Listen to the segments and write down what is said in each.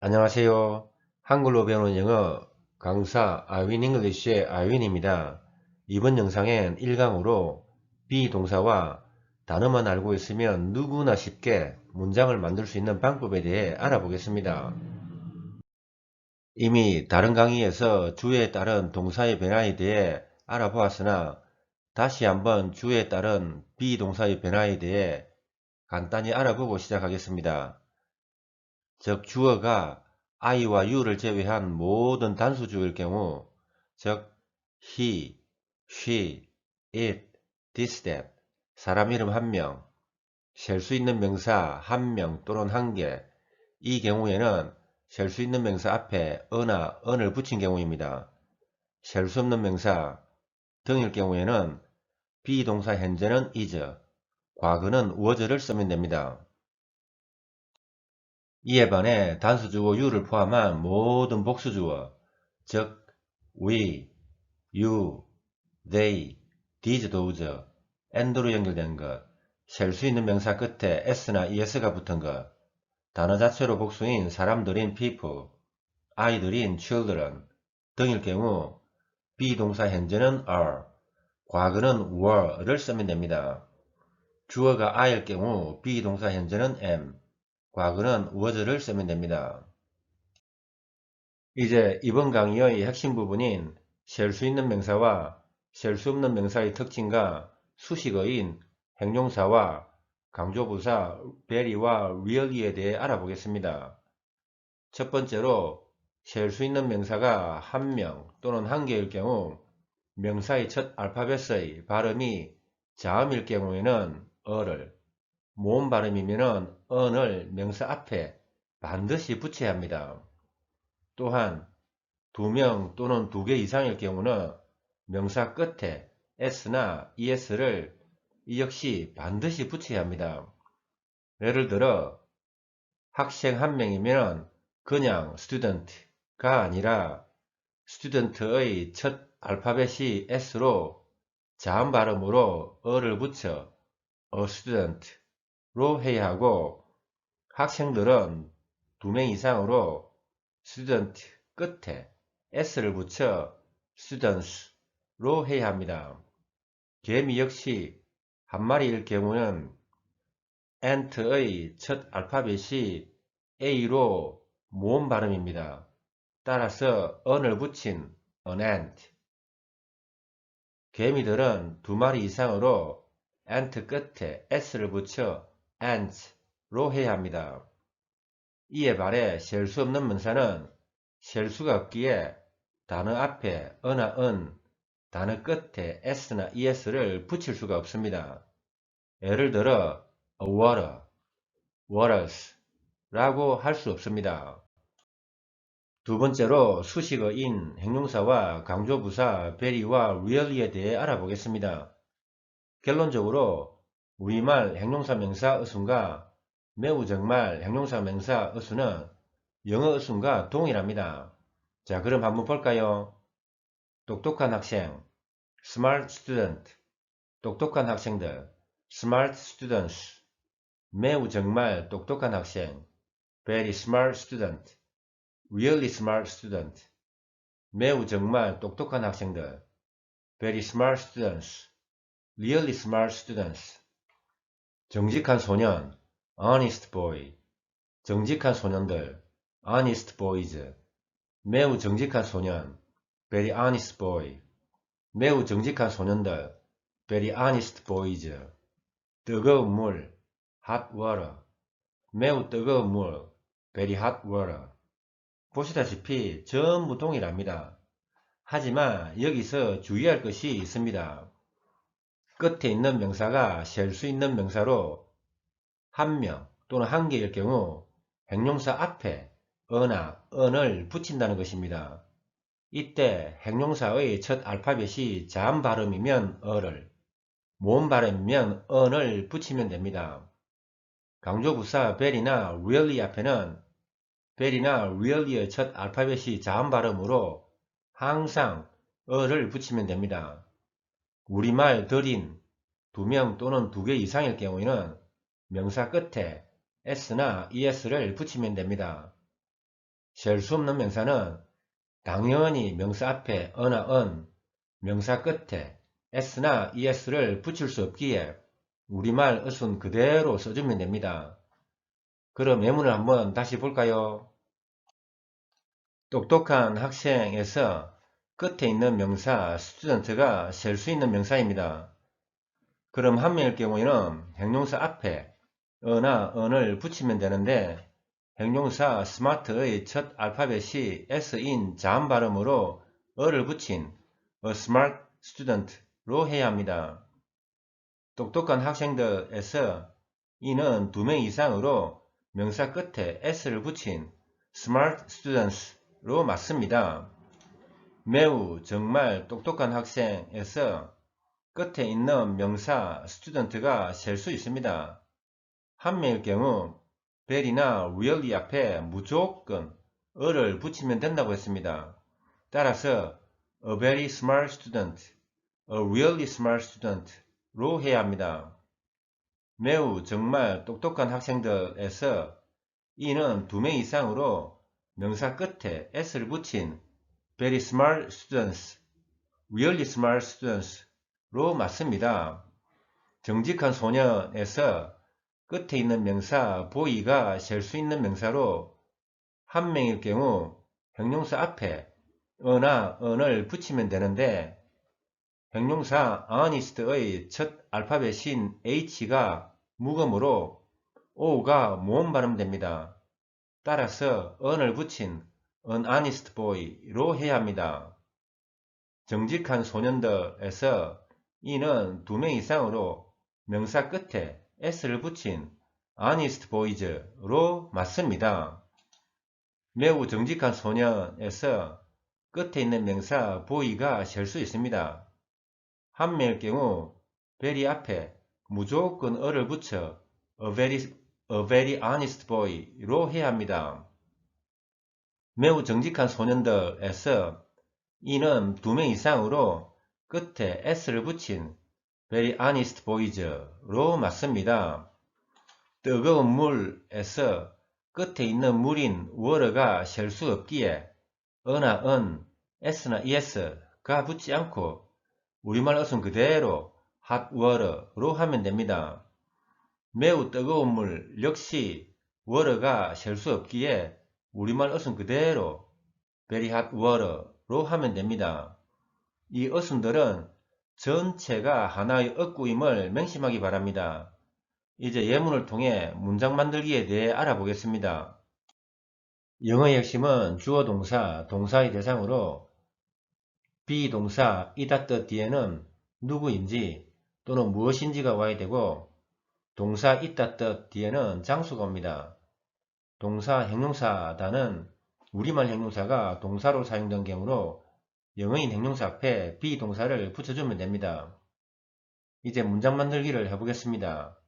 안녕하세요. 한글로 배우는 영어 강사 아윈 잉글리쉬의 아윈입니다. 이번 영상엔 1강으로 비동사와 단어만 알고 있으면 누구나 쉽게 문장을 만들 수 있는 방법에 대해 알아보겠습니다. 이미 다른 강의에서 주에 따른 동사의 변화에 대해 알아보았으나 다시 한번 주에 따른 비동사의 변화에 대해 간단히 알아보고 시작하겠습니다. 즉 주어가 I와 U를 제외한 모든 단수주어일 경우 즉 he, she, it, this, that 사람 이름 한 명, 셀 수 있는 명사 한 명 또는 한 개, 이 경우에는 셀 수 있는 명사 앞에 어나 언을 붙인 경우입니다. 셀 수 없는 명사 등일 경우에는 비동사 현재는 is, 과거는 was를 쓰면 됩니다. 이에 반해 단수주어 you를 포함한 모든 복수주어, 즉 we, you, they, these, those, and로 연결된 것, 셀 수 있는 명사 끝에 s나 es가 붙은 것, 단어 자체로 복수인 사람들인 people, 아이들인 children 등일 경우 비동사 현재는 are, 과거는 were를 쓰면 됩니다. 주어가 I일 경우 비동사 현재는 am, 과거는 was를 쓰면 됩니다. 이제 이번 강의의 핵심 부분인 셀 수 있는 명사와 셀 수 없는 명사의 특징과 수식어인 행용사와 강조부사 very와 really에 대해 알아보겠습니다. 첫 번째로 셀 수 있는 명사가 한 명 또는 한 개일 경우 명사의 첫 알파벳의 발음이 자음일 경우에는 어를, 모음 발음이면 은을 명사 앞에 반드시 붙여야 합니다. 또한 두 명 또는 두 개 이상일 경우는 명사 끝에 s나 es를 이 역시 반드시 붙여야 합니다. 예를 들어 학생 한 명이면 그냥 student가 아니라 student의 첫 알파벳이 S로 자음 발음으로 어를 붙여 a student로 해야 하고 학생들은 두 명 이상으로 student 끝에 S를 붙여 students로 해야 합니다. 개미 역시 한 마리일 경우는 ant의 첫 알파벳이 A로 모음 발음입니다. 따라서 언을 붙인 an ant 개미들은 두 마리 이상으로 ant 끝에 s를 붙여 ants 로 해야 합니다. 이에 반해 셀 수 없는 문사는 셀 수가 없기에 단어 앞에 어나 은, 단어 끝에 s나 es를 붙일 수가 없습니다. 예를 들어 a water, waters 라고 할 수 없습니다. 두 번째로 수식어 인, 행용사와 강조부사 very와 really에 대해 알아보겠습니다. 결론적으로 우리말 행용사 명사 어순과 매우 정말 행용사 명사 어순은 영어 어순과 동일합니다. 자 그럼 한번 볼까요? 똑똑한 학생 smart student 똑똑한 학생들 smart students 매우 정말 똑똑한 학생 very smart student really smart student 매우 정말 똑똑한 학생들 very smart students really smart students 정직한 소년 honest boy 정직한 소년들 honest boys. 매우 정직한 소년 very honest boy. 매우 정직한 소년들 very honest boys. 뜨거운 물 hot water. 매우 뜨거운 물 very hot water. 보시다시피 전부 동일합니다. 하지만 여기서 주의할 것이 있습니다. 끝에 있는 명사가 셀 수 있는 명사로 한 명 또는 한 개일 경우 행용사 앞에 어나 언을 붙인다는 것입니다. 이때 행용사의 첫 알파벳이 자음 발음이면 어를, 모음 발음이면 언을 붙이면 됩니다. 강조부사 very나 really 앞에는 very나 really의 첫 알파벳이 자음 발음으로 항상 어를 붙이면 됩니다. 우리말 들인 두 명 또는 두 개 이상일 경우에는 명사 끝에 s나 es를 붙이면 됩니다. 셀 수 없는 명사는 당연히 명사 앞에 어나 은, 명사 끝에 s나 es를 붙일 수 없기에 우리말 어순 그대로 써주면 됩니다. 그럼 예문을 한번 다시 볼까요? 똑똑한 학생에서 끝에 있는 명사 student가 셀 수 있는 명사입니다. 그럼 한 명일 경우에는 형용사 앞에 어나 은을 붙이면 되는데 형용사 smart의 첫 알파벳이 s인 자음 발음으로 어를 붙인 a smart student로 해야 합니다. 똑똑한 학생들에서 이는 두 명 이상으로 명사 끝에 s를 붙인 smart students로 맞습니다. 매우 정말 똑똑한 학생에서 끝에 있는 명사 student가 셀 수 있습니다. 한 명일 경우 very나 really 앞에 무조건 어를 붙이면 된다고 했습니다. 따라서 a very smart student, a really smart student로 해야 합니다. 매우 정말 똑똑한 학생들에서 이는 두 명 이상으로 명사 끝에 s를 붙인 very smart students, really smart students로 맞습니다. 정직한 소년에서 끝에 있는 명사 보이가 셀 수 있는 명사로 한 명일 경우 형용사 앞에 어나 은을 붙이면 되는데 형용사 honest의 첫 알파벳인 h가 무음으로 o가 모음 발음됩니다. 따라서 은을 붙인 an honest boy로 해야 합니다. 정직한 소년들에서 이는 두 명 이상으로 명사 끝에 s를 붙인 honest boys로 맞습니다. 매우 정직한 소년에서 끝에 있는 명사 boy가 셀 수 있습니다. 한 명일 경우 very 앞에 무조건 어를 붙여 a very, a very honest boy로 해야 합니다. 매우 정직한 소년들에서 이는 두 명 이상으로 끝에 s를 붙인 very honest boys로 맞습니다. 뜨거운 물에서 끝에 있는 물인 water가 셀 수 없기에 어나 은, s나 es가 붙지 않고 우리말 어순 그대로 hot water로 하면 됩니다. 매우 뜨거운 물 역시 water가 셀 수 없기에 우리말 어순 그대로 very hot water로 하면 됩니다. 이 어순들은 전체가 하나의 억구임을 명심하기 바랍니다. 이제 예문을 통해 문장 만들기에 대해 알아보겠습니다. 영어의 핵심은 주어 동사, 동사의 대상으로 비동사, 이다 뜻 뒤에는 누구인지 또는 무엇인지가 와야 되고 동사 있다 뜻 뒤에는 장수가 옵니다. 동사 형용사다는 우리말 형용사가 동사로 사용된 경우로 영어인 형용사 앞에 비동사를 붙여주면 됩니다. 이제 문장 만들기를 해보겠습니다.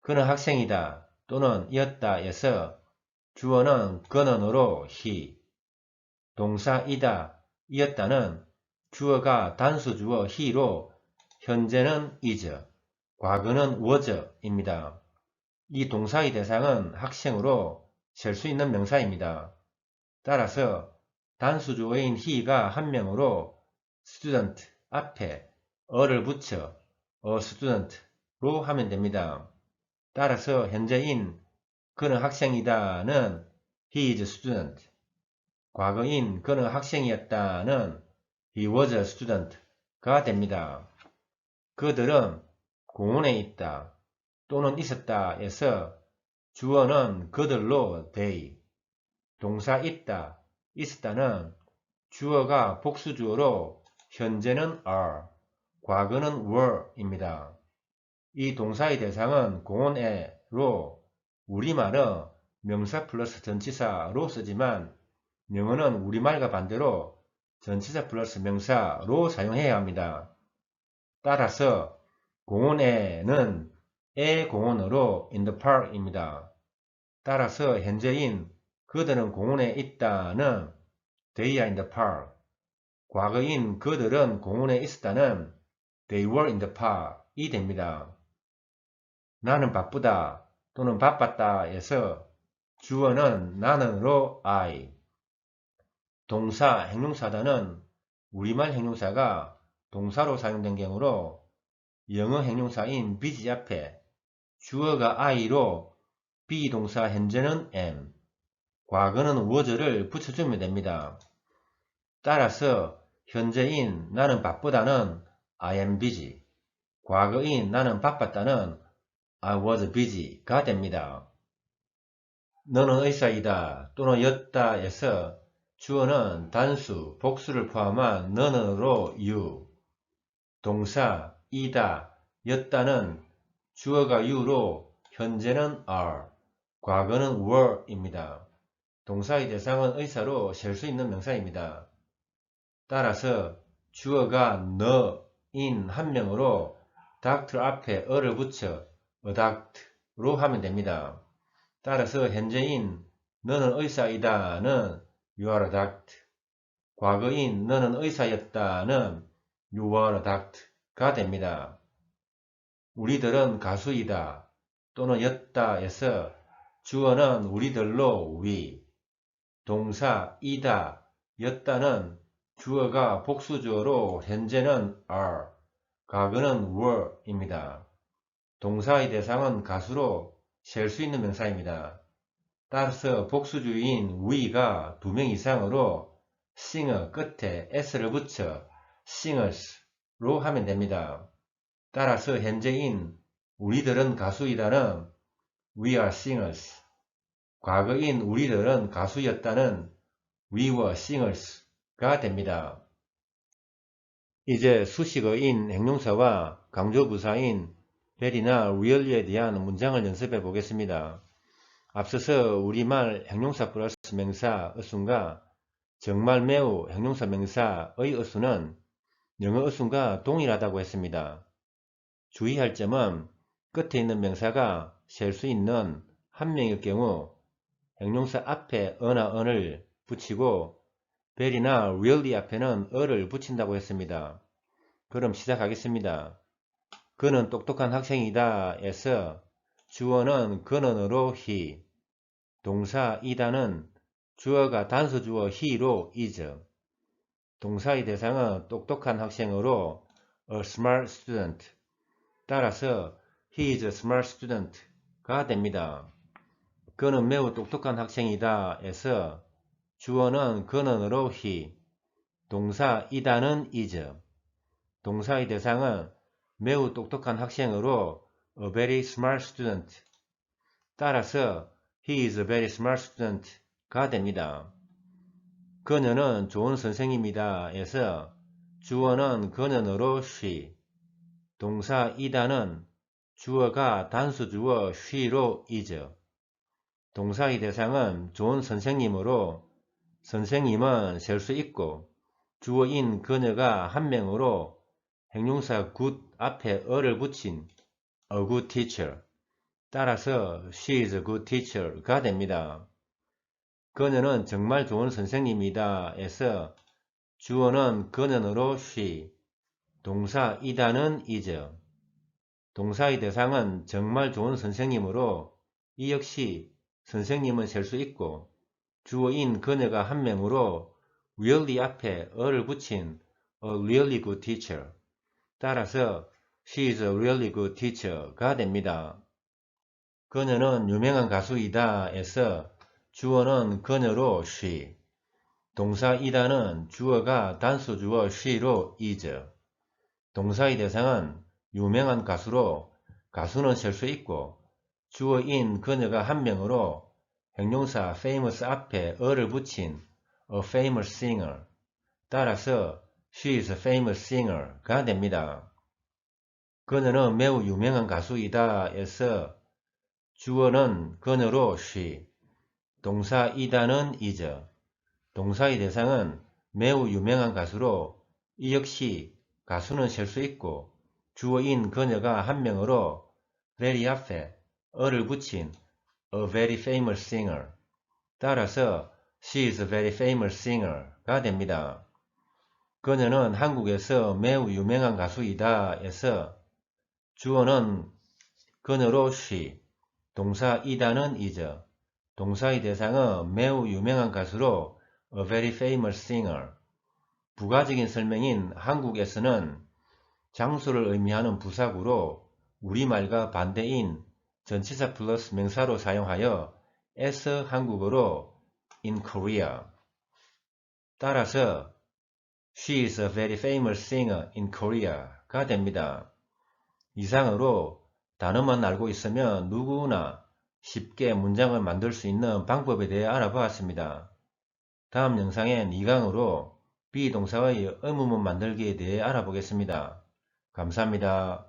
그는 학생이다 또는 이었다 에서 주어는 그는으로 he, 동사 이다 이었다는 주어가 단수주어 he로 현재는 is, 과거는 was입니다. 이 동사의 대상은 학생으로 셀 수 있는 명사입니다. 따라서 단수주어인 he가 한 명으로 student 앞에 어를 붙여 a student로 하면 됩니다. 따라서 현재인 그는 학생이다는 he is a student 과거인 그는 학생이었다는 he was a student가 됩니다. 그들은 공원에 있다 또는 있었다에서 주어는 그들로 they 동사 있다 있었다는 주어가 복수주어로 현재는 are, 과거는 were입니다. 이 동사의 대상은 공원에로 우리말은 명사 플러스 전치사로 쓰지만 영어는 우리말과 반대로 전치사 플러스 명사로 사용해야 합니다. 따라서 공원에는 에 공원으로 in the park입니다. 따라서 현재인 그들은 공원에 있다는 they are in the park. 과거인 그들은 공원에 있었다는 they were in the park이 됩니다. 나는 바쁘다 또는 바빴다에서 주어는 나는으로 I. 동사, 행동사단은 우리말 행동사가 동사로 사용된 경우로 영어 행동사인 busy 앞에 주어가 I로 비동사 현재는 am, 과거는 was를 붙여주면 됩니다. 따라서 현재인 나는 바쁘다는 I am busy, 과거인 나는 바빴다는 I was busy가 됩니다. 너는 의사이다 또는 였다에서 주어는 단수, 복수를 포함한 너는으로 you, 동사 이다, 였다는 주어가 you로 현재는 are, 과거는 were입니다. 동사의 대상은 의사로 셀 수 있는 명사입니다. 따라서 주어가 너 인 한 명으로 doctor 앞에 어를 붙여 doctor로 하면 됩니다. 따라서 현재인 너는 의사이다는 you are a doctor. 과거인 너는 의사였다는 you were a doctor가 됩니다. 우리들은 가수이다 또는 였다에서 주어는 우리들로 we, 동사 이다, 였다는 주어가 복수주어로 현재는 are, 과거는 were입니다. 동사의 대상은 가수로 셀 수 있는 명사입니다. 따라서 복수주의인 we가 두 명 이상으로 singer 끝에 s를 붙여 singers로 하면 됩니다. 따라서 현재인 우리들은 가수이다는 we are singers, 과거인 우리들은 가수였다는 we were singers가 됩니다. 이제 수식어인 행동사와 강조부사인 베리나 really에 대한 문장을 연습해 보겠습니다. 앞서서 우리말 행동사 플러스 명사 어순과 정말 매우 행동사 명사의 어순은 영어 어순과 동일하다고 했습니다. 주의할 점은 끝에 있는 명사가 셀 수 있는 한 명일 경우 행동사 앞에 어나 언을 붙이고 베리나 really 앞에는 어를 붙인다고 했습니다. 그럼 시작하겠습니다. 그는 똑똑한 학생이다 에서 주어는 그는으로 he, 동사 이다는 주어가 단수 주어 he로 is, 동사의 대상은 똑똑한 학생으로 a smart student, 따라서 he is a smart student가 됩니다. 그는 매우 똑똑한 학생이다 에서 주어는 그는으로 he, 동사 이다는 is, 동사의 대상은 매우 똑똑한 학생으로 a very smart student 따라서 he is a very smart student가 됩니다. 그녀는 좋은 선생입니다. 에서 주어는 그녀으로 she 동사 이다는 주어가 단수주어 she로 is 동사의 대상은 좋은 선생님으로 선생님은 셀 수 있고 주어인 그녀가 한 명으로 행용사 good 앞에 어를 붙인 a good teacher 따라서 she is a good teacher가 됩니다. 그녀는 정말 좋은 선생님이다 에서 주어는 그녀으로 she 동사 이다는 is 동사의 대상은 정말 좋은 선생님으로 이 역시 선생님은 셀 수 있고 주어인 그녀가 한 명으로 really 앞에 어를 붙인 a really good teacher. 따라서 she is a really good teacher가 됩니다. 그녀는 유명한 가수이다 에서 주어는 그녀로 she, 동사 이다는 주어가 단수 주어 she로 is, 동사의 대상은 유명한 가수로 가수는 셀 수 있고 주어인 그녀가 한 명으로 형용사 famous 앞에 어를 붙인 a famous singer 따라서 She is a famous singer가 됩니다. 그녀는 매우 유명한 가수이다 에서 주어는 그녀로 she, 동사 이다는 is, 동사의 대상은 매우 유명한 가수로 이 역시 가수는 셀 수 있고 주어인 그녀가 한 명으로 very 앞에 어를 붙인 a very famous singer 따라서 she is a very famous singer가 됩니다. 그녀는 한국에서 매우 유명한 가수이다 에서 주어는 그녀로 she, 동사 이다는 is, 동사의 대상은 매우 유명한 가수로 a very famous singer. 부가적인 설명인 한국에서는 장소를 의미하는 부사구로 우리말과 반대인 전치사 플러스 명사로 사용하여 as 한국어로 in Korea. 따라서 She is a very famous singer in Korea가 됩니다. 이상으로 단어만 알고 있으면 누구나 쉽게 문장을 만들 수 있는 방법에 대해 알아보았습니다. 다음 영상엔 2강으로 비동사의 의문문 만들기에 대해 알아보겠습니다. 감사합니다.